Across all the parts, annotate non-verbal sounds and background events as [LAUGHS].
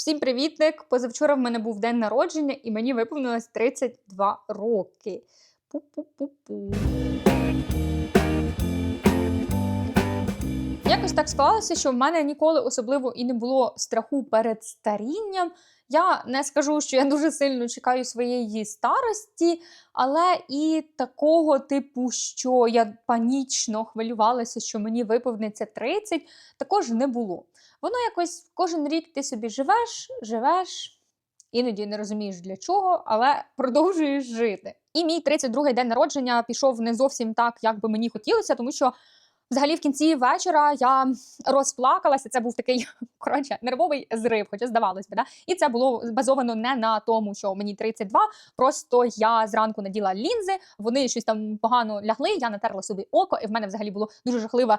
Всім привітник! Позавчора в мене був день народження, і мені виповнилось 32 роки. Пу-пу-пу-пу. Якось так склалося, що в мене ніколи особливо і не було страху перед старінням. Я не скажу, що я дуже сильно чекаю своєї старості, але і такого типу, що я панічно хвилювалася, що мені виповниться 30, також не було. Воно якось кожен рік ти собі живеш, живеш, іноді не розумієш для чого, але продовжуєш жити. І мій 32-й день народження пішов не зовсім так, як би мені хотілося, тому що взагалі в кінці вечора я розплакалася. Це був такий [LAUGHS] коротше нервовий зрив, хоча здавалось би. Да? І це було базовано не на тому, що мені 32, Просто я зранку наділа лінзи, вони щось там погано лягли. Я натерла собі око, і в мене взагалі було дуже жахливе е,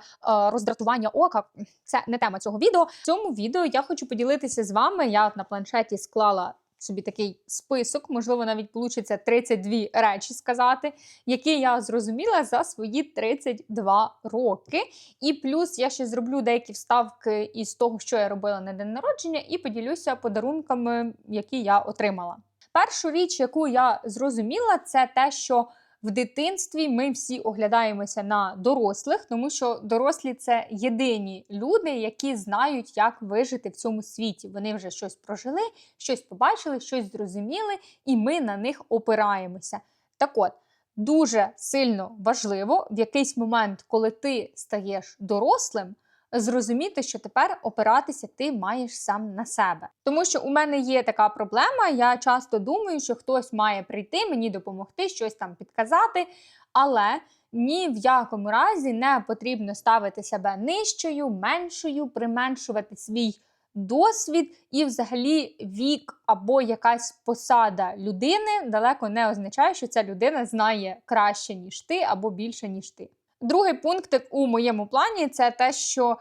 роздратування ока. Це не тема цього відео. В цьому відео я хочу поділитися з вами. Я на планшеті склала. Собі такий список, можливо, навіть вийде 32 речі сказати, які я зрозуміла за свої 32 роки. І плюс я ще зроблю деякі вставки із того, що я робила на день народження, і поділюся подарунками, які я отримала. Першу річ, яку я зрозуміла, це те, що в дитинстві ми всі оглядаємося на дорослих, тому що дорослі це єдині люди, які знають, як вижити в цьому світі. Вони вже щось прожили, щось побачили, щось зрозуміли, і ми на них опираємося. Так от. Дуже сильно важливо в якийсь момент, коли ти стаєш дорослим, зрозуміти, що тепер опиратися ти маєш сам на себе. Тому що у мене є така проблема. Я часто думаю, що хтось має прийти, мені допомогти, щось там підказати, але. Ні в якому разі не потрібно ставити себе нижчою, меншою, применшувати свій досвід і, взагалі, вік або якась посада людини далеко не означає, що ця людина знає краще, ніж ти, або більше, ніж ти. Другий пункт у моєму плані це те, що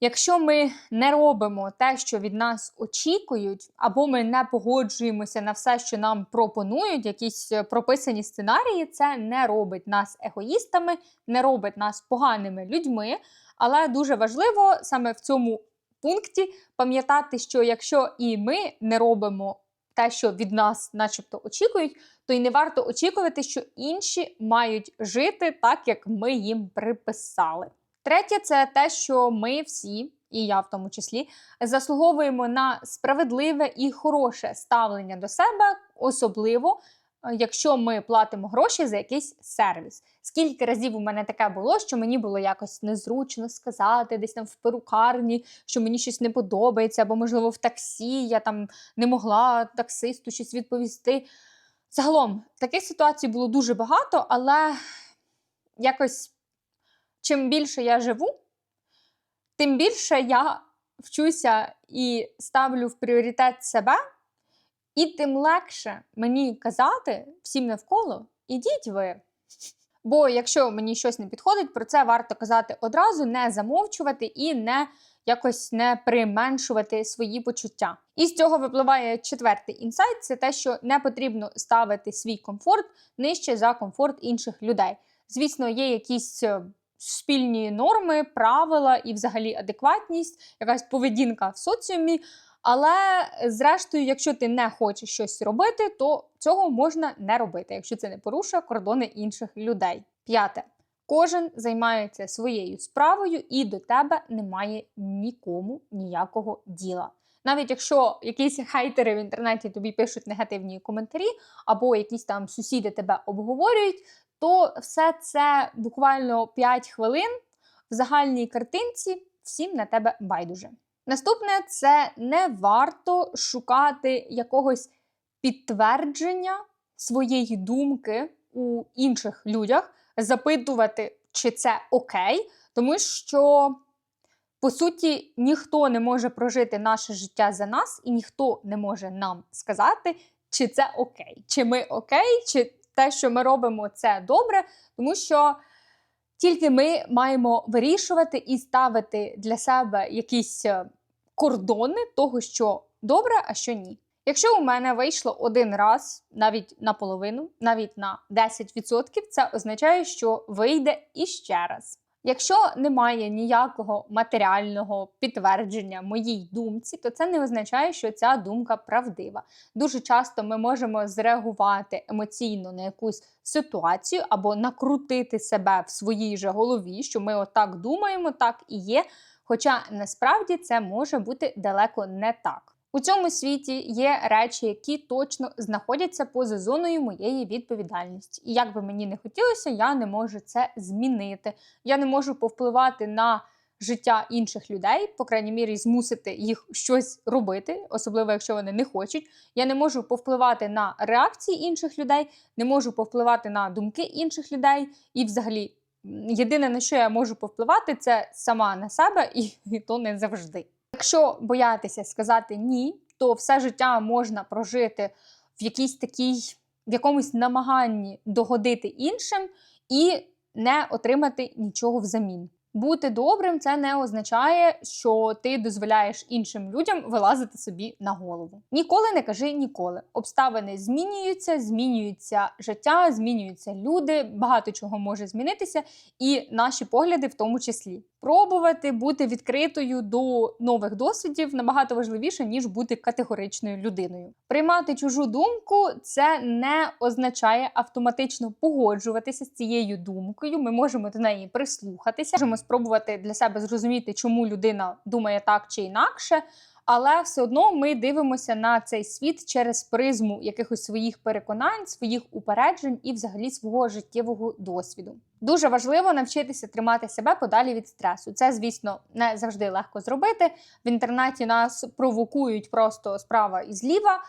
якщо ми не робимо те, що від нас очікують, або ми не погоджуємося на все, що нам пропонують, якісь е, прописані сценарії, це не робить нас егоїстами, не робить нас поганими людьми. Але дуже важливо саме в цьому пункті пам'ятати, що якщо і ми не робимо те, що від нас, начебто, очікують, то й не варто очікувати, що інші мають жити так, як ми їм приписали. Третє, це те, що ми всі, і я в тому числі, заслуговуємо на справедливе і хороше ставлення до себе, особливо. Якщо ми платимо гроші за якийсь сервіс, скільки разів у мене таке було, що мені було якось незручно сказати, десь там в перукарні, що мені щось не подобається, або, можливо, в таксі я там не могла таксисту щось відповісти. Загалом, таких ситуацій було дуже багато, але якось чим більше я живу, тим більше я вчуся і ставлю в пріоритет себе, і тим легше мені казати всім навколо, ідіть ви. Бо якщо мені щось не підходить, про це варто казати одразу, не замовчувати і не якось не применшувати свої почуття. І з цього випливає четвертий інсайт: це те, що не потрібно ставити свій комфорт нижче за комфорт інших людей. Звісно, є якісь е, суспільні норми, правила і, взагалі, адекватність, якась поведінка в соціумі. Але, зрештою, якщо ти не хочеш щось робити, то цього можна не робити, якщо це не порушує кордони інших людей. П'яте. Кожен займається своєю справою, і до тебе немає нікому ніякого діла. Навіть якщо якісь хейтери в інтернеті тобі пишуть негативні коментарі, або якісь там сусіди тебе обговорюють, то все це буквально 5 хвилин в загальній картинці всім на тебе байдуже. Наступне це не варто шукати якогось підтвердження своєї думки у інших людях, запитувати, чи це окей, тому що, по суті, ніхто не може прожити наше життя за нас, і ніхто не може нам сказати, чи це окей, чи ми окей, чи те, що ми робимо, це добре, тому що. Тільки ми маємо вирішувати і ставити для себе якісь е, кордони того, що добре, а що ні. Якщо у мене вийшло один раз, навіть наполовину, навіть на 10%, це означає, що вийде іще раз. Якщо немає ніякого матеріального підтвердження моїй думці, то це не означає, що ця думка правдива. Дуже часто ми можемо зреагувати емоційно на якусь ситуацію або накрутити себе в своїй же голові, що ми отак думаємо, так і є. Хоча насправді це може бути далеко не так. У цьому світі є речі, які точно знаходяться поза зоною моєї відповідальності. І як би мені не хотілося, я не можу це змінити. Я не можу повпливати на життя інших людей, по крайній мірі, змусити їх щось робити, особливо якщо вони не хочуть. Я не можу повпливати на реакції інших людей, не можу повпливати на думки інших людей. І, взагалі, єдине на що я можу повпливати, це сама на себе, і, то не завжди. Якщо боятися сказати ні, то все життя можна прожити в якійсь такій, в якомусь намаганні догодити іншим і не отримати нічого взамін. Бути добрим це не означає, що ти дозволяєш іншим людям вилазити собі на голову. Ніколи не кажи ніколи. Обставини змінюються, змінюється життя, змінюються люди, багато чого може змінитися, і наші погляди в тому числі. Пробувати бути відкритою до нових досвідів набагато важливіше, ніж бути категоричною людиною. Приймати чужу думку це не означає автоматично погоджуватися з цією думкою. Ми можемо до неї прислухатися, можемо спробувати для себе зрозуміти, чому людина думає так чи інакше. Але все одно ми дивимося на цей світ через призму якихось своїх переконань, своїх упереджень і, взагалі, свого життєвого досвіду. Дуже важливо навчитися тримати себе подалі від стресу. Це, звісно, не завжди легко зробити. В інтернеті нас провокують просто справа і зліва,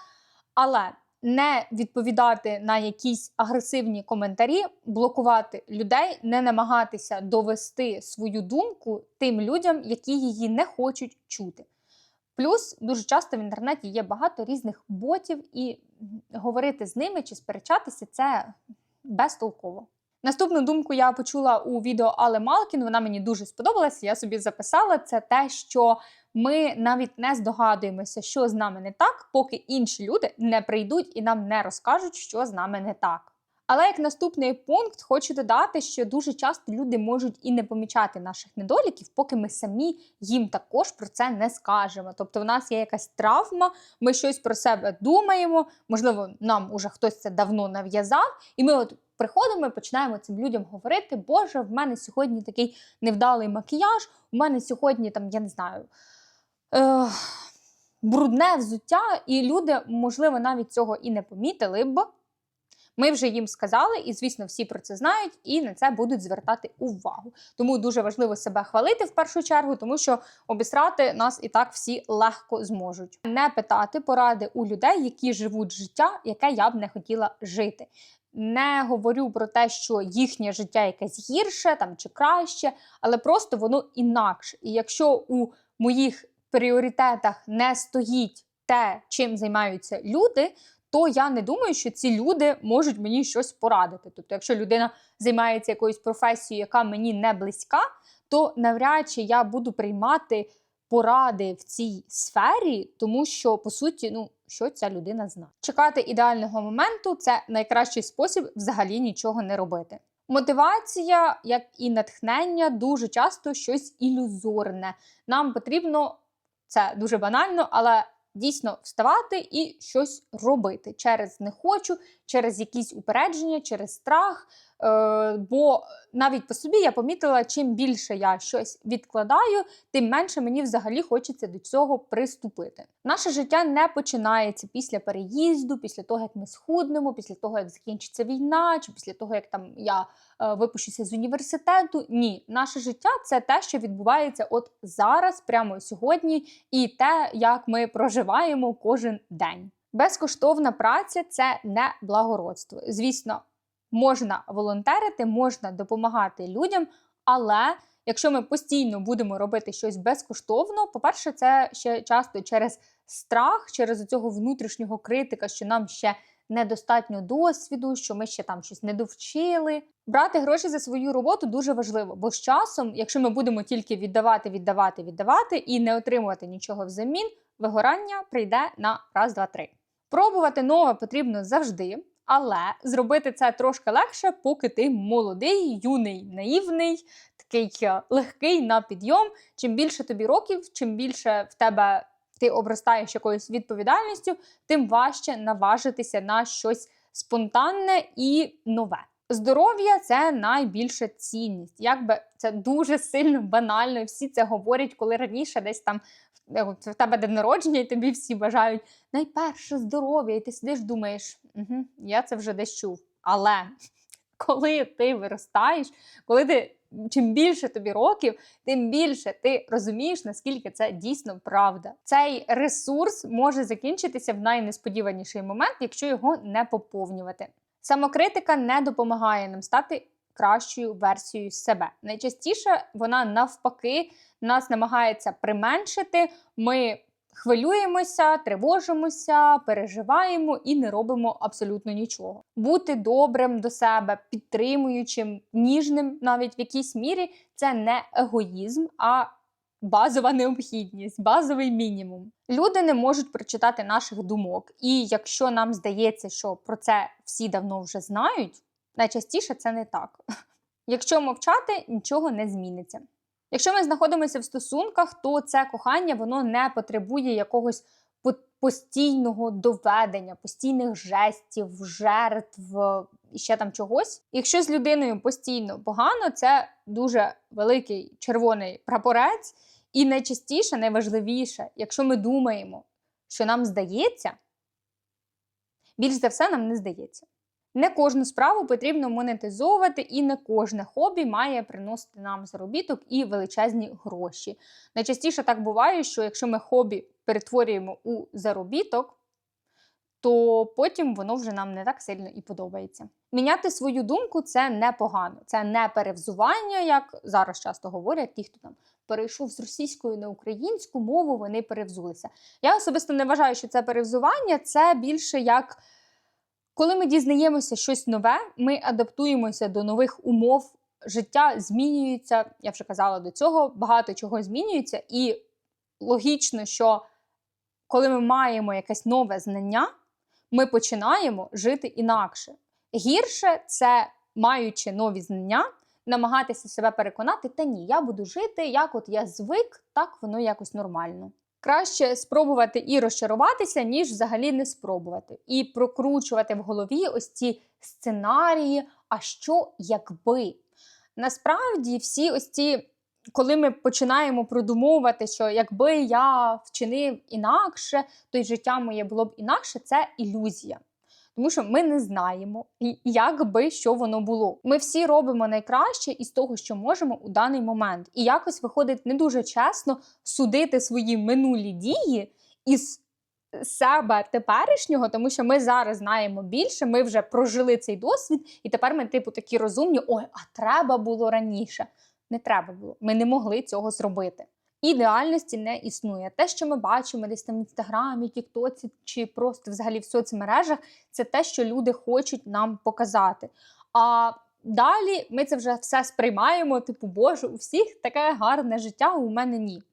але не відповідати на якісь агресивні коментарі, блокувати людей, не намагатися довести свою думку тим людям, які її не хочуть чути. Плюс дуже часто в інтернеті є багато різних ботів, і говорити з ними чи сперечатися це безтолково. Наступну думку я почула у відео Але Малкін. Вона мені дуже сподобалася. Я собі записала це те, що ми навіть не здогадуємося, що з нами не так, поки інші люди не прийдуть і нам не розкажуть, що з нами не так. Але як наступний пункт хочу додати, що дуже часто люди можуть і не помічати наших недоліків, поки ми самі їм також про це не скажемо. Тобто, в нас є якась травма, ми щось про себе думаємо, можливо, нам уже хтось це давно нав'язав, і ми от. Приходимо і починаємо цим людям говорити, Боже, в мене сьогодні такий невдалий макіяж, у мене сьогодні там, я не знаю, е, брудне взуття, і люди, можливо, навіть цього і не помітили б. Ми вже їм сказали, і, звісно, всі про це знають і на це будуть звертати увагу. Тому дуже важливо себе хвалити в першу чергу, тому що обісрати нас і так всі легко зможуть. Не питати поради у людей, які живуть життя, яке я б не хотіла жити. Не говорю про те, що їхнє життя якесь гірше там чи краще, але просто воно інакше. І якщо у моїх пріоритетах не стоїть те, чим займаються люди, то я не думаю, що ці люди можуть мені щось порадити. Тобто, якщо людина займається якоюсь професією, яка мені не близька, то навряд чи я буду приймати поради в цій сфері, тому що по суті, ну що ця людина знає. Чекати ідеального моменту це найкращий спосіб взагалі нічого не робити. Мотивація, як і натхнення, дуже часто щось ілюзорне. Нам потрібно це дуже банально, але дійсно вставати і щось робити через не хочу, через якісь упередження, через страх. Е, Бо навіть по собі я помітила, чим більше я щось відкладаю, тим менше мені взагалі хочеться до цього приступити. Наше життя не починається після переїзду, після того, як ми схуднемо, після того, як закінчиться війна, чи після того, як там я е, випущуся з університету. Ні, наше життя це те, що відбувається от зараз, прямо сьогодні, і те, як ми проживаємо кожен день. Безкоштовна праця це не благородство. Звісно, можна волонтерити, можна допомагати людям, але якщо ми постійно будемо робити щось безкоштовно, по-перше, це ще часто через страх, через цього внутрішнього критика, що нам ще недостатньо досвіду, що ми ще там щось не довчили. Брати гроші за свою роботу дуже важливо, бо з часом, якщо ми будемо тільки віддавати, віддавати, віддавати і не отримувати нічого взамін, вигорання прийде на раз, два, три. Пробувати нове потрібно завжди, Але зробити це трошки легше, поки ти молодий, юний, наївний, такий е, легкий на підйом. Чим більше тобі років, чим більше в тебе ти обростаєш якоюсь відповідальністю, тим важче наважитися на щось спонтанне і нове. Здоров'я це найбільша цінність. Якби це дуже сильно банально, всі це говорять, коли раніше десь там е, от в тебе день народження, і тобі всі бажають найперше здоров'я, і ти сидиш, думаєш, угу, я це вже десь чув. Але [LAUGHS] коли ти виростаєш, коли ти чим більше тобі років, тим більше ти розумієш, наскільки це дійсно правда. Цей ресурс може закінчитися в найнесподіваніший момент, якщо його не поповнювати. Самокритика не допомагає нам стати кращою версією себе. Найчастіше вона навпаки нас намагається применшити. Ми хвилюємося, тривожимося, переживаємо і не робимо абсолютно нічого. Бути добрим до себе, підтримуючим, ніжним, навіть в якійсь мірі, це не егоїзм, а базова необхідність, базовий мінімум. Люди не можуть прочитати наших думок, і якщо нам здається, що про це всі давно вже знають, найчастіше це не так. [LAUGHS] Якщо мовчати, нічого не зміниться. Якщо ми знаходимося в стосунках, то це кохання воно не потребує якогось постійного доведення, постійних жестів, жертв і ще там чогось. Якщо з людиною постійно погано, це дуже великий червоний прапорець, і найчастіше, найважливіше, якщо ми думаємо, що нам здається, більш за все нам не здається. Не кожну справу потрібно монетизовувати, і не кожне хобі має приносити нам заробіток і величезні гроші. Найчастіше так буває, що якщо ми хобі перетворюємо у заробіток, то потім воно вже нам не так сильно і подобається. Міняти свою думку це непогано, це не перевзування, як зараз часто говорять, ті, хто там перейшов з російської на українську мову, вони перевзулися. Я особисто не вважаю, що це перевзування, це більше як. Коли ми дізнаємося щось нове, ми адаптуємося до нових умов, життя змінюється. Я вже казала до цього, багато чого змінюється, і логічно, що коли ми маємо якесь нове знання, ми починаємо жити інакше. Гірше це, маючи нові знання, намагатися себе переконати, та ні, я буду жити, як от я звик, так воно якось нормально. Краще спробувати і розчаруватися, ніж взагалі не спробувати. І прокручувати в голові ось ці сценарії, а що якби. Насправді, всі ось ці, коли ми починаємо продумовувати, що якби я вчинив інакше, то й життя моє було б інакше, це ілюзія. Тому що ми не знаємо, як би що воно було. Ми всі робимо найкраще із того, що можемо у даний момент. І якось виходить не дуже чесно судити свої минулі дії із себе теперішнього, тому що ми зараз знаємо більше, ми вже прожили цей досвід, і тепер ми, типу, такі розумні: ой, а треба було раніше. Не треба було. Ми не могли цього зробити. Ідеальності не існує. Те, що ми бачимо десь там в інстаграмі, тіктоці чи просто взагалі в соцмережах, це те, що люди хочуть нам показати. А далі ми це вже все сприймаємо, типу, боже, у всіх таке гарне життя, у мене ні.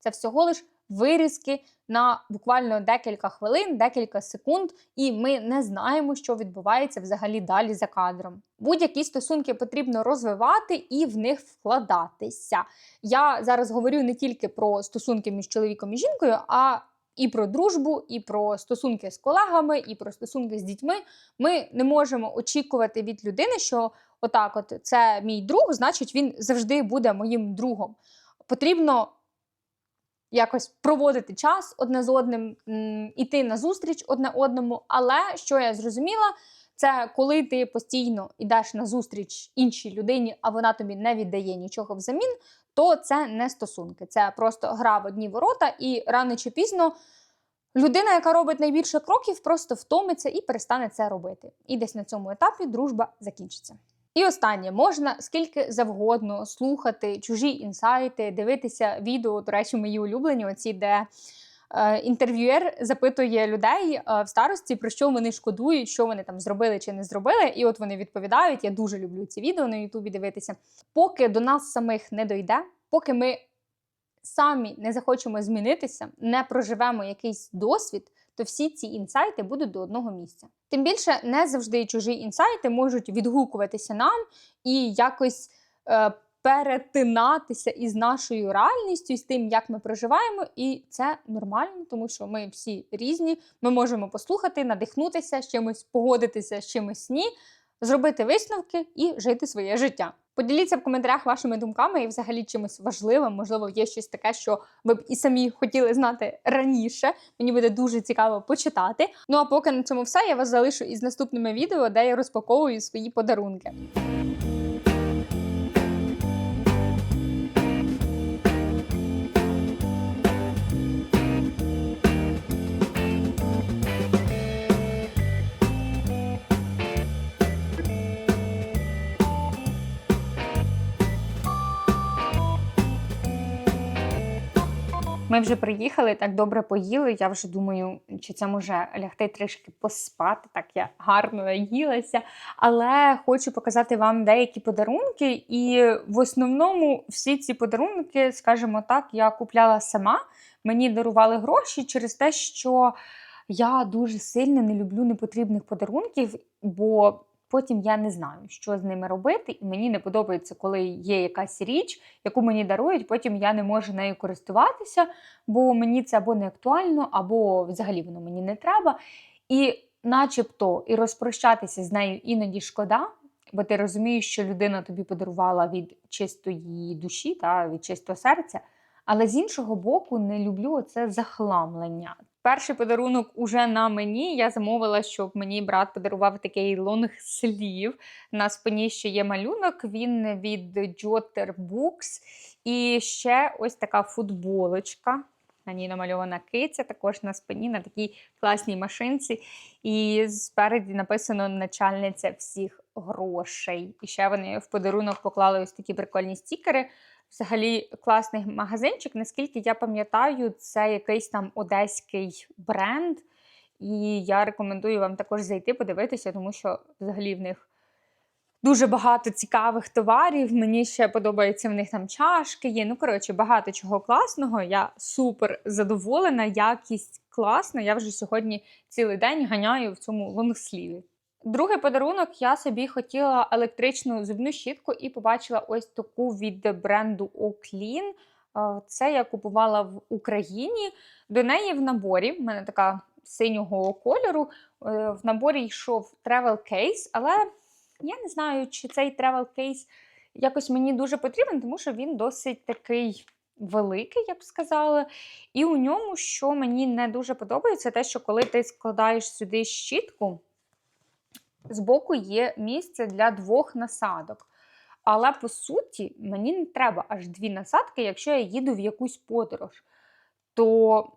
Це всього лиш вирізки на буквально декілька хвилин, декілька секунд, і ми не знаємо, що відбувається взагалі далі за кадром. Будь-які стосунки потрібно розвивати і в них вкладатися. Я зараз говорю не тільки про стосунки між чоловіком і жінкою, а і про дружбу, і про стосунки з колегами, і про стосунки з дітьми. Ми не можемо очікувати від людини, що отак, от це мій друг, значить він завжди буде моїм другом. Потрібно якось проводити час одне з одним, іти на зустріч одне одному. Але що я зрозуміла, це коли ти постійно йдеш на зустріч іншій людині, а вона тобі не віддає нічого взамін, то це не стосунки. Це просто гра в одні ворота, і рано чи пізно людина, яка робить найбільше кроків, просто втомиться і перестане це робити. І десь на цьому етапі дружба закінчиться. І останнє можна скільки завгодно слухати чужі інсайти, дивитися відео, до речі, мої улюблені, оці, де е, інтерв'юєр запитує людей е, в старості, про що вони шкодують, що вони там зробили чи не зробили. І от вони відповідають. Я дуже люблю ці відео на Ютубі дивитися. Поки до нас самих не дойде, поки ми самі не захочемо змінитися, не проживемо якийсь досвід, то всі ці інсайти будуть до одного місця. Тим більше не завжди чужі інсайти можуть відгукуватися нам і якось е, перетинатися із нашою реальністю, з тим, як ми проживаємо, і це нормально, тому що ми всі різні. Ми можемо послухати, надихнутися з чимось, погодитися з чимось ні, зробити висновки і жити своє життя. Поділіться в коментарях вашими думками і взагалі чимось важливим. Можливо, є щось таке, що ви б і самі хотіли знати раніше. Мені буде дуже цікаво почитати. Ну а поки на цьому все, я вас залишу із наступними відео, де я розпаковую свої подарунки. Ми вже приїхали, так добре поїли. Я вже думаю, чи це може лягти трішки поспати. Так я гарно наїлася. Але хочу показати вам деякі подарунки. І в основному всі ці подарунки, скажімо так, я купляла сама. Мені дарували гроші через те, що я дуже сильно не люблю непотрібних подарунків, бо потім я не знаю, що з ними робити, і мені не подобається, коли є якась річ, яку мені дарують, потім я не можу нею користуватися, бо мені це або не актуально, або взагалі воно мені не треба. І начебто і розпрощатися з нею іноді шкода, бо ти розумієш, що людина тобі подарувала від чистої душі, та, від чистого серця. Але з іншого боку, не люблю це захламлення. Перший подарунок уже на мені. Я замовила, щоб мені брат подарував такий лонгслів. На спині ще є малюнок. Він від Jotter Books. І ще ось така футболочка. На ній намальована киця, також на спині, на такій класній машинці. І спереді написано начальниця всіх грошей. І ще вони в подарунок поклали ось такі прикольні стікери. Взагалі класний магазинчик. Наскільки я пам'ятаю, це якийсь там одеський бренд. І я рекомендую вам також зайти, подивитися, тому що взагалі в них дуже багато цікавих товарів. Мені ще подобається в них там чашки є. Ну, коротше, багато чого класного. Я супер задоволена, якість класна. Я вже сьогодні цілий день ганяю в цьому лонгсліві. Другий подарунок я собі хотіла електричну зубну щітку і побачила ось таку від бренду Оклін. Це я купувала в Україні. До неї в наборі, в мене така синього кольору. Е, в наборі йшов travel кейс, але я не знаю, чи цей travel кейс якось мені дуже потрібен, тому що він досить такий. Великий, я б сказала, і у ньому, що мені не дуже подобається, те, що коли ти складаєш сюди щітку, збоку є місце для двох насадок. Але по суті, мені не треба аж дві насадки, якщо я їду в якусь подорож. То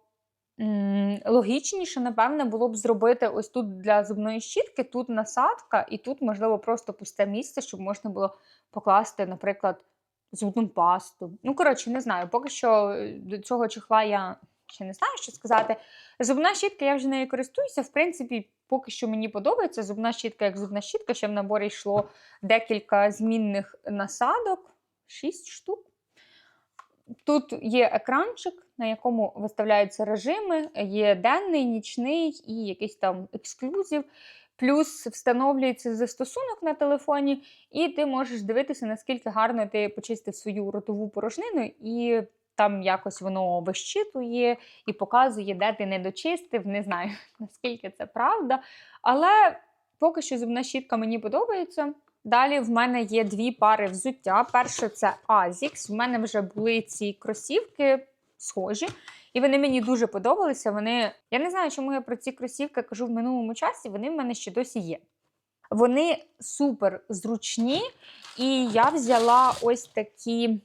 логічніше, напевне, було б зробити ось тут для зубної щітки, тут насадка, і тут, можливо, просто пусте місце, щоб можна було покласти, наприклад, зубну пасту. Ну, коротше, не знаю, поки що е, до цього чехла я ще не знаю, що сказати. Зубна щітка, я вже нею користуюся. В принципі, поки що мені подобається. Зубна щітка, як зубна щітка, ще в наборі йшло декілька змінних насадок, 6 штук. Тут є екранчик, на якому виставляються режими, є денний, нічний і якийсь там ексклюзив. Плюс встановлюється застосунок на телефоні, і ти можеш дивитися, наскільки гарно ти почистив свою ротову порожнину, і там якось воно вищитує і показує, де ти не дочистив. Не знаю, [LAUGHS] наскільки це правда. Але поки що зубна щітка мені подобається. Далі в мене є дві пари взуття. Перше це Asics. В мене вже були ці кросівки схожі. І вони мені дуже подобалися. Вони, Я не знаю, чому я про ці кросівки кажу в минулому часі, вони в мене ще досі є. Вони супер зручні. І я взяла ось такі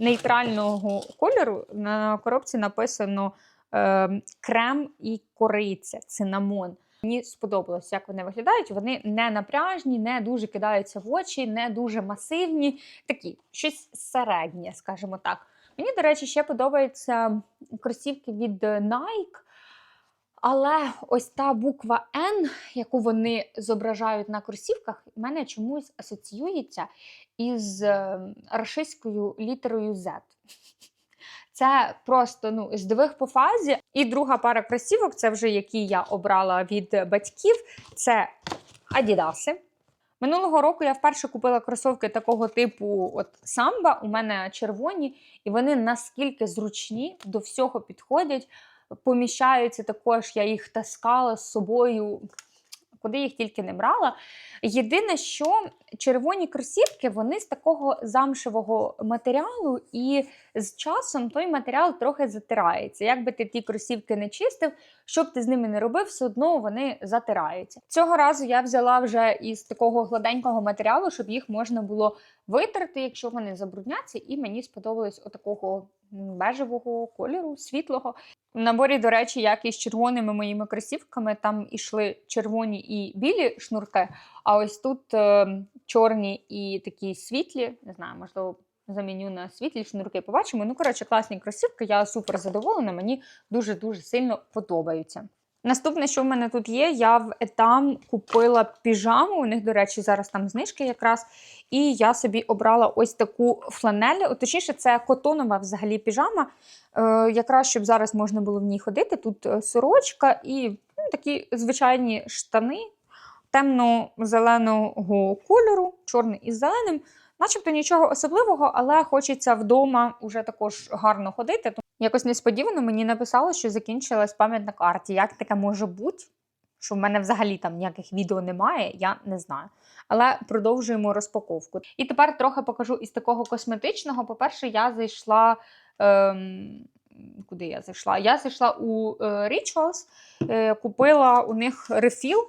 нейтрального кольору. На коробці написано е, крем і кориця, цинамон. Мені сподобалось, як вони виглядають. Вони не напряжні, не дуже кидаються в очі, не дуже масивні. Такі щось середнє, скажімо так. Мені, до речі, ще подобаються кросівки від Nike. Але ось та буква N, яку вони зображають на кросівках, в мене чомусь асоціюється із ем, рашистською літерою Z. Це просто ну, здвиг по фазі. І друга пара кросівок, це вже які я обрала від батьків, це Адідаси. Минулого року я вперше купила кросовки такого типу от самба. У мене червоні, і вони наскільки зручні, до всього підходять, поміщаються також, я їх таскала з собою. Куди їх тільки не брала. Єдине, що червоні кросівки, вони з такого замшевого матеріалу, і з часом той матеріал трохи затирається. Якби ти ті кросівки не чистив, що б ти з ними не робив, все одно вони затираються. Цього разу я взяла вже із такого гладенького матеріалу, щоб їх можна було витерти, якщо вони забрудняться, і мені сподобалось отакого бежевого кольору, світлого. В наборі, до речі, як і з червоними моїми кросівками, там ішли червоні і білі шнурки, а ось тут е, чорні і такі світлі, не знаю, можливо, заміню на світлі шнурки. Побачимо. Ну, коротше, класні кросівки, я супер задоволена, мені дуже-дуже сильно подобаються. Наступне, що в мене тут є, я в етам купила піжаму. У них, до речі, зараз там знижки якраз. І я собі обрала ось таку фланель. Точніше, це котонова взагалі піжама. Е, Якраз щоб зараз можна було в ній ходити. Тут е, сорочка і ну, такі звичайні штани темно-зеленого кольору, чорний із зеленим. Начебто нічого особливого, але хочеться вдома вже також гарно ходити. Якось несподівано мені написало, що закінчилась пам'ять на карті. Як таке може бути? Що в мене взагалі там ніяких відео немає, я не знаю. Але продовжуємо розпаковку. І тепер трохи покажу із такого косметичного. По-перше, я зайшла. Ем, Куди я зайшла? Я зайшла у е, Rituals, е, купила у них рефіл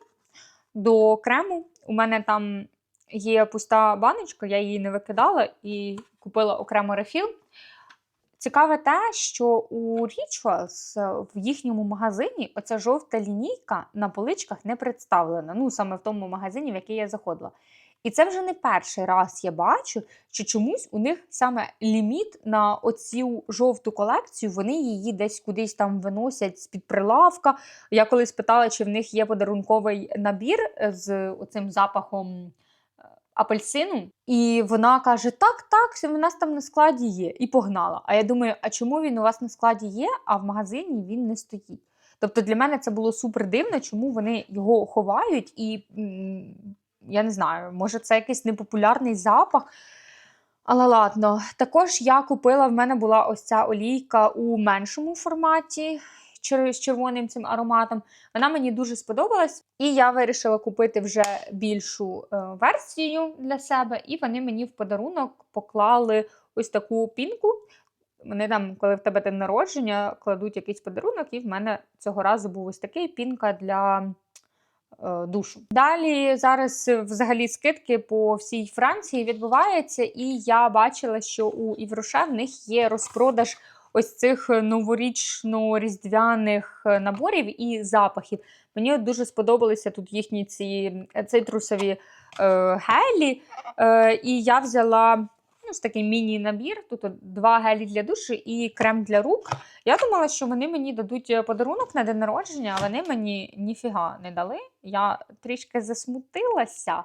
до крему. У мене там є пуста баночка, я її не викидала і купила окремо рефіл. Цікаве те, що у Rituals е, в їхньому магазині оця жовта лінійка на поличках не представлена. Ну, саме в тому магазині, в який я заходила. І це вже не перший раз я бачу, що чомусь у них саме ліміт на оцю жовту колекцію, вони її десь кудись там виносять з-під прилавка. Я колись питала, чи в них є подарунковий набір з оцим запахом апельсину, і вона каже: Так, так, в нас там на складі є, і погнала. А я думаю, а чому він у вас на складі є, а в магазині він не стоїть? Тобто для мене це було супер дивно, чому вони його ховають, і я не знаю, може це якийсь непопулярний запах. Але ладно, також я купила, в мене була ось ця олійка у меншому форматі з червоним цим ароматом. Вона мені дуже сподобалась, і я вирішила купити вже більшу е, версію для себе. І вони мені в подарунок поклали ось таку пінку. Вони там, коли в тебе день народження, кладуть якийсь подарунок, і в мене цього разу був ось такий пінка для. Е, душу. Далі зараз взагалі скидки по всій Франції відбуваються, і я бачила, що у Івроше в них є розпродаж ось цих е, новорічно-різдвяних е, наборів і запахів. Мені дуже сподобалися тут їхні ці цитрусові е, гелі. Е, І я взяла ну, такий міні-набір. Тут два гелі для душу і крем для рук. Я думала, що вони мені дадуть е, подарунок на день народження, а вони мені ніфіга не дали. Я трішки засмутилася.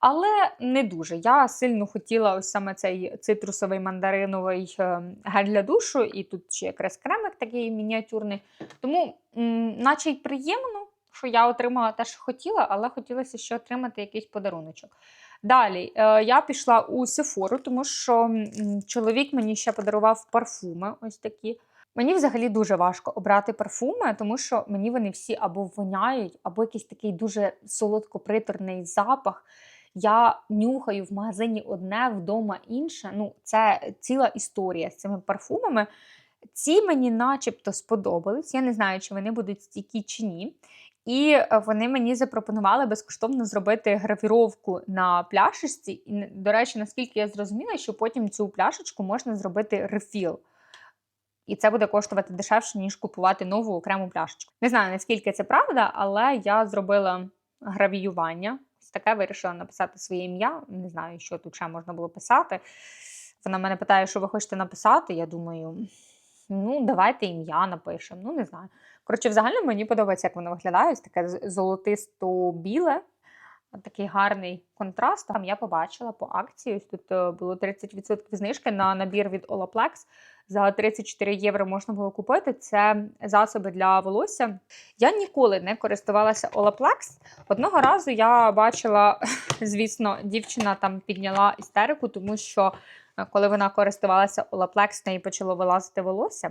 Але не дуже. Я сильно хотіла ось саме цей цитрусовий мандариновий е, гель для душу, і тут ще якраз кремик такий мініатюрний. Тому, наче й приємно, що я отримала те, що хотіла, але хотілося ще отримати якийсь подаруночок. Далі е, я пішла у Сефору, тому що чоловік мені ще подарував парфуми. ось такі. Мені взагалі дуже важко обрати парфуми, тому що мені вони всі або воняють, або якийсь такий дуже солодко-приторний запах. Я нюхаю в магазині одне, вдома інше. Ну, це ціла історія з цими парфумами. Ці мені начебто сподобались. Я не знаю, чи вони будуть стійкі чи ні. І е, вони мені запропонували безкоштовно зробити гравіровку на пляшечці. І, до речі, наскільки я зрозуміла, що потім цю пляшечку можна зробити рефіл. І це буде коштувати дешевше, ніж купувати нову окрему пляшечку. Не знаю, наскільки це правда, але я зробила гравіювання таке вирішила написати своє ім'я. Не знаю, що тут ще можна було писати. Вона мене питає, що ви хочете написати. Я думаю, ну, давайте ім'я напишемо. Ну, не знаю. Коротше, взагалі мені подобається, як воно виглядає. Таке золотисто-біле. Такий гарний контраст. Там я побачила по акції. Ось тут е, було 30% знижки на набір від Olaplex за 34 євро можна було купити. Це засоби для волосся. Я ніколи не користувалася Olaplex. Одного разу я бачила, [LAUGHS] звісно, дівчина там підняла істерику, тому що е, коли вона користувалася Olaplex, в неї почало вилазити волосся.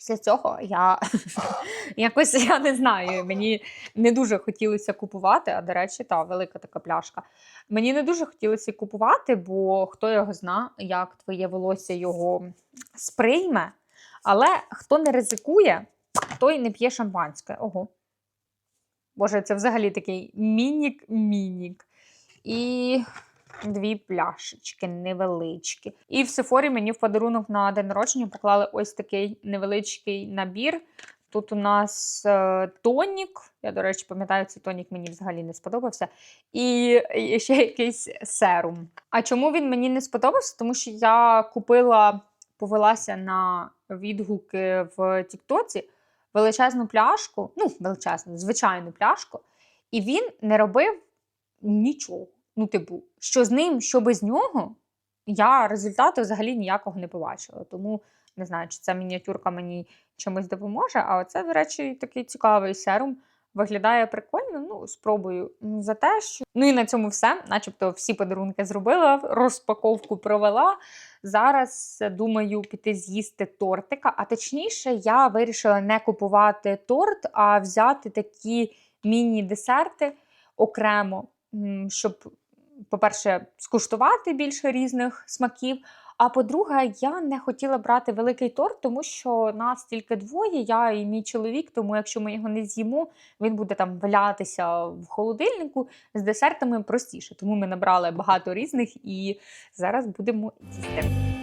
Після цього я [LAUGHS] якось я не знаю. Мені не дуже хотілося купувати. А до речі, та велика така пляшка. Мені не дуже хотілося купувати, бо хто його зна, як твоє волосся його сприйме. Але хто не ризикує, той не п'є шампанське. Ого. Боже, це взагалі такий мінік-мінік. І дві пляшечки невеличкі. І в Сефорі мені в подарунок на день народження поклали ось такий невеличкий набір. Тут у нас е, тонік. Я, до речі, пам'ятаю, цей тонік мені взагалі не сподобався. І, ще якийсь серум. А чому він мені не сподобався? Тому що я купила, повелася на відгуки в Тіктоці величезну пляшку, ну, величезну, звичайну пляшку, і він не робив нічого. Ну, типу, що з ним, що без нього, я результату взагалі ніякого не побачила. Тому не знаю, чи ця мініатюрка мені чимось допоможе. А оце, до речі, такий цікавий серум. Виглядає прикольно, ну, спробую за те, що. Ну і на цьому все. Начебто всі подарунки зробила, розпаковку провела. Зараз е, думаю піти з'їсти тортика. А точніше, я вирішила не купувати торт, а взяти такі міні-десерти окремо, щоб, по-перше, скуштувати більше різних смаків. А по-друге, я не хотіла брати великий торт, тому що нас тільки двоє, я і мій чоловік. Тому якщо ми його не з'їмо, він буде там валятися в холодильнику з десертами простіше. Тому ми набрали багато різних і зараз будемо їсти.